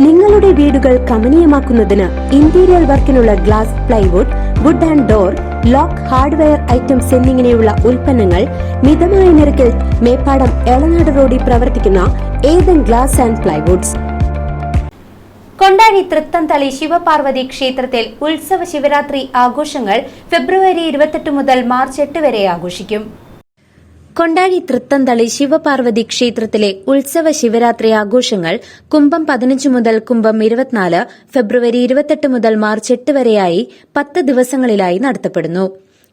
നിങ്ങളുടെ വീടുകൾ കമനീയമാക്കുന്നതിന് interior വർക്കിനുള്ള glass plywood wood and door lock hardware items എന്നിങ്ങനെയുള്ള ഉൽപ്പന്നങ്ങൾ മിതമായ നിരക്കിൽ മേപ്പാടം എളനാട് റോഡിൽ പ്രവർത്തിക്കുന്ന Ethan glass and plywoods Kondazhi Thrithanthali Shivaparvathi ക്ഷേത്രത്തിൽ ഉത്സവ ശിവരാത്രി ആഘോഷങ്ങൾ ഫെബ്രുവരി ഇരുപത്തെട്ട് മുതൽ മാർച്ച് എട്ട് വരെ ആഘോഷിക്കും. കൊണ്ടാഴി തൃത്തന്തളി ശിവപാർവതി ക്ഷേത്രത്തിലെ ഉത്സവ ശിവരാത്രി ആഘോഷങ്ങൾ കുംഭം പതിനഞ്ച് മുതൽ കുംഭം ഇരുപത്തിനാല് ഫെബ്രുവരി ഇരുപത്തെട്ട് മുതൽ മാർച്ച് എട്ട് വരെയായി പത്ത് ദിവസങ്ങളിലായി നടത്തപ്പെടുന്നു.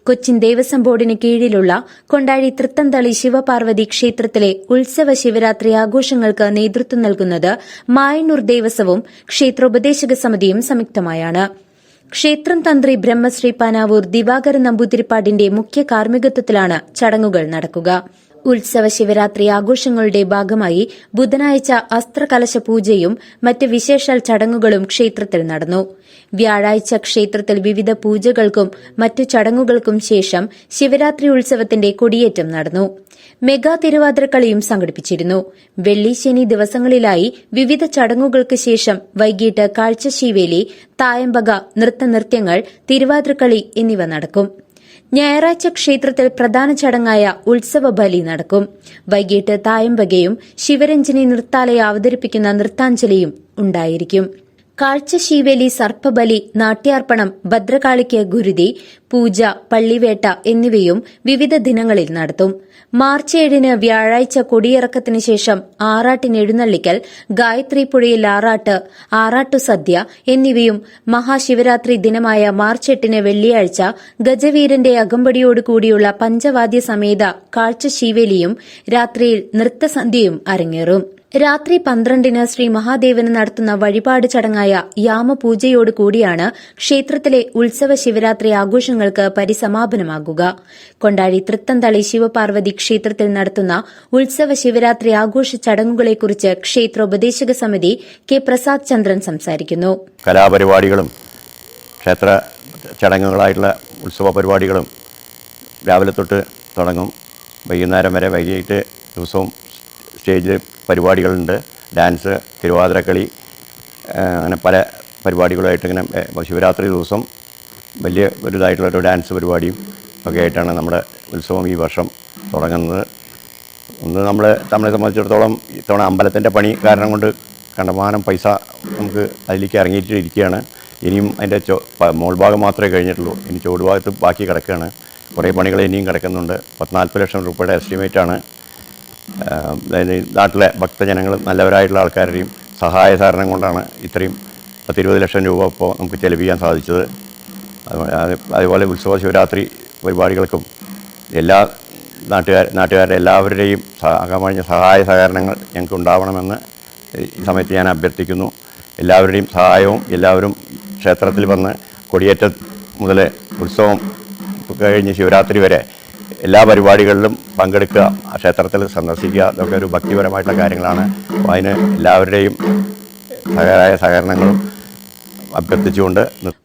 കൊച്ചിൻ ദേവസ്വം ബോർഡിന് കീഴിലുള്ള കൊണ്ടാഴി തൃത്തന്തളി ശിവപാർവതി ക്ഷേത്രത്തിലെ ഉത്സവ ശിവരാത്രി ആഘോഷങ്ങൾക്ക് നേതൃത്വം നൽകുന്നത് മായന്നൂർ ദേവസ്വവും ക്ഷേത്രോപദേശക സമിതിയും സംയുക്തമായാണ്. ക്ഷേത്രം തന്ത്രി ബ്രഹ്മശ്രീ പാനാവൂർ ദിവാകരൻ നമ്പൂതിരിപ്പാടിന്റെ മുഖ്യ കാർമ്മികത്വത്തിലാണ് ചടങ്ങുകൾ നടക്കുക. ഉത്സവ ശിവരാത്രി ആഘോഷങ്ങളുടെ ഭാഗമായി ബുധനാഴ്ച അസ്ത്രകലശ പൂജയും മറ്റ് വിശേഷാൽ ചടങ്ങുകളും ക്ഷേത്രത്തിൽ നടന്നു. വ്യാഴാഴ്ച ക്ഷേത്രത്തിൽ വിവിധ പൂജകൾക്കും മറ്റു ചടങ്ങുകൾക്കും ശേഷം ശിവരാത്രി ഉത്സവത്തിന്റെ കൊടിയേറ്റം നടന്നു. മെഗാ തിരുവാതിരക്കളിയും സംഘടിപ്പിച്ചിരുന്നു. വെള്ളി ശനി ദിവസങ്ങളിലായി വിവിധ ചടങ്ങുകൾക്ക് ശേഷം വൈകിട്ട് കാഴ്ചശീവേലി തായമ്പക നൃത്തനൃത്യങ്ങൾ തിരുവാതിരക്കളി എന്നിവ നടക്കും. ഞായറാഴ്ച ക്ഷേത്രത്തിൽ പ്രധാന ചടങ്ങായ ഉത്സവ ബലി നടക്കും. വൈകിട്ട് തായമ്പകയും ശിവരഞ്ജനി നൃത്താലയ അവതരിപ്പിക്കുന്ന നൃത്താഞ്ജലിയും ഉണ്ടായിരിക്കും. കാഴ്ചശീവേലി സർപ്പബലി നാട്യാർപ്പണം ഭദ്രകാളിക്ക് ഗുരുതി പൂജ പള്ളിവേട്ട എന്നിവയും വിവിധ ദിനങ്ങളിൽ നടത്തും. മാർച്ച് ഏഴിന് വ്യാഴാഴ്ച കൊടിയിറക്കത്തിന് ശേഷം ആറാട്ടിന് എഴുന്നള്ളിക്കൽ ഗായത്രി പുഴയിൽ ആറാട്ട് ആറാട്ടു സദ്യ എന്നിവയും മഹാശിവരാത്രി ദിനമായ മാർച്ച് എട്ടിന് വെള്ളിയാഴ്ച ഗജവീരന്റെ അകമ്പടിയോടുകൂടിയുള്ള പഞ്ചവാദ്യ സമേത കാഴ്ചശീവേലിയും രാത്രിയിൽ നൃത്തസന്ധ്യയും അരങ്ങേറും. രാത്രി പന്ത്രണ്ടിന് ശ്രീ മഹാദേവന് നടത്തുന്ന വഴിപാട് ചടങ്ങായ യാമപൂജയോടുകൂടിയാണ് ക്ഷേത്രത്തിലെ ഉത്സവ ശിവരാത്രി ആഘോഷങ്ങൾക്ക് പരിസമാപനമാകുക. കൊണ്ടാഴി തൃത്തന്തളി ശിവപാർവതി ക്ഷേത്രത്തിൽ നടത്തുന്ന ഉത്സവ ശിവരാത്രി ആഘോഷ ചടങ്ങുകളെക്കുറിച്ച് ക്ഷേത്രോപദേശക സമിതി കെ പ്രസാദ് ചന്ദ്രൻ സംസാരിക്കുന്നു. കലാപരിപാടികളും ക്ഷേത്ര ചടങ്ങുകളായിട്ടുള്ള ഉത്സവ പരിപാടികളും രാവിലെ തൊട്ട് തുടങ്ങും. വൈകുന്നേരം വരെ വൈകിട്ട് ദിവസവും സ്റ്റേജിൽ പരിപാടികളുണ്ട്. ഡാൻസ് തിരുവാതിരക്കളി അങ്ങനെ പല പരിപാടികളുമായിട്ട് ഇങ്ങനെ ശിവരാത്രി ദിവസം വലിയ ഒരു ഇതായിട്ടുള്ളൊരു ഡാൻസ് പരിപാടിയും ഒക്കെ ആയിട്ടാണ് നമ്മുടെ ഉത്സവം ഈ വർഷം തുടങ്ങുന്നത്. ഒന്ന് നമ്മൾ നമ്മളെ സംബന്ധിച്ചിടത്തോളം ഇത്തവണ അമ്പലത്തിന്റെ പണി കാരണം കൊണ്ട് കണ്ടമാനം പൈസ നമുക്ക് അതിലേക്ക് ഇറങ്ങിയിട്ടിരിക്കുകയാണ്. ഇനിയും അതിന്റെ ചോ മോൾഭാഗം മാത്രമേ കഴിഞ്ഞിട്ടുള്ളൂ. ഇനി ചുവടുഭാഗത്ത് ബാക്കി കിടക്കുകയാണ്. കുറേ പണികൾ ഇനിയും കിടക്കുന്നുണ്ട്. പത്തിനാൽപ്പത് ലക്ഷം രൂപയുടെ എസ്റ്റിമേറ്റാണ് നാട്ടിലെ ഭക്തജനങ്ങൾ നല്ലവരായിട്ടുള്ള ആൾക്കാരുടെയും സഹായ സഹകരണം കൊണ്ടാണ് ഇത്രയും പത്തിരുപത് ലക്ഷം രൂപ ഇപ്പോൾ നമുക്ക് ചെലവിക്കാൻ സാധിച്ചത്. അതുപോലെ അത് അതുപോലെ ഉത്സവ ശിവരാത്രി പരിപാടികൾക്കും എല്ലാ നാട്ടുകാർ നാട്ടുകാരുടെ എല്ലാവരുടെയും സഹകമായ സഹായ സഹകരണങ്ങൾ ഞങ്ങൾക്ക് ഉണ്ടാവണമെന്ന് ഈ സമയത്ത് ഞാൻ അഭ്യർത്ഥിക്കുന്നു. എല്ലാവരുടെയും സഹായവും എല്ലാവരും ക്ഷേത്രത്തിൽ വന്ന് കൊടിയേറ്റ മുതൽ ഉത്സവം കഴിഞ്ഞ് ശിവരാത്രി വരെ എല്ലാ പരിപാടികളിലും പങ്കെടുക്കുക ക്ഷേത്രത്തിൽ സന്ദർശിക്കുക ഇതൊക്കെ ഒരു ഭക്തിപരമായിട്ടുള്ള കാര്യങ്ങളാണ് അപ്പോൾ അതിന് എല്ലാവരുടെയും സഹകരായ സഹകരണങ്ങളും അഭ്യർത്ഥിച്ചുകൊണ്ട്.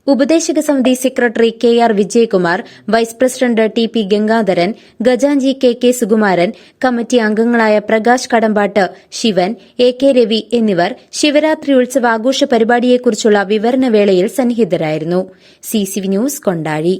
ഉപദേശക സമിതി secretary K R Vijayakumar vice president T P Gangadharan ഗജാഞ്ചി K K Sukumaran committee അംഗങ്ങളായ പ്രകാശ് കടമ്പാട്ട് ശിവൻ എ കെ രവി എന്നിവർ ശിവരാത്രി ഉത്സവ ആഘോഷ പരിപാടിയെക്കുറിച്ചുള്ള വിവരണവേളയിൽ സന്നിഹിതരായിരുന്നു സി ന്യൂസ് കൊണ്ടാഴി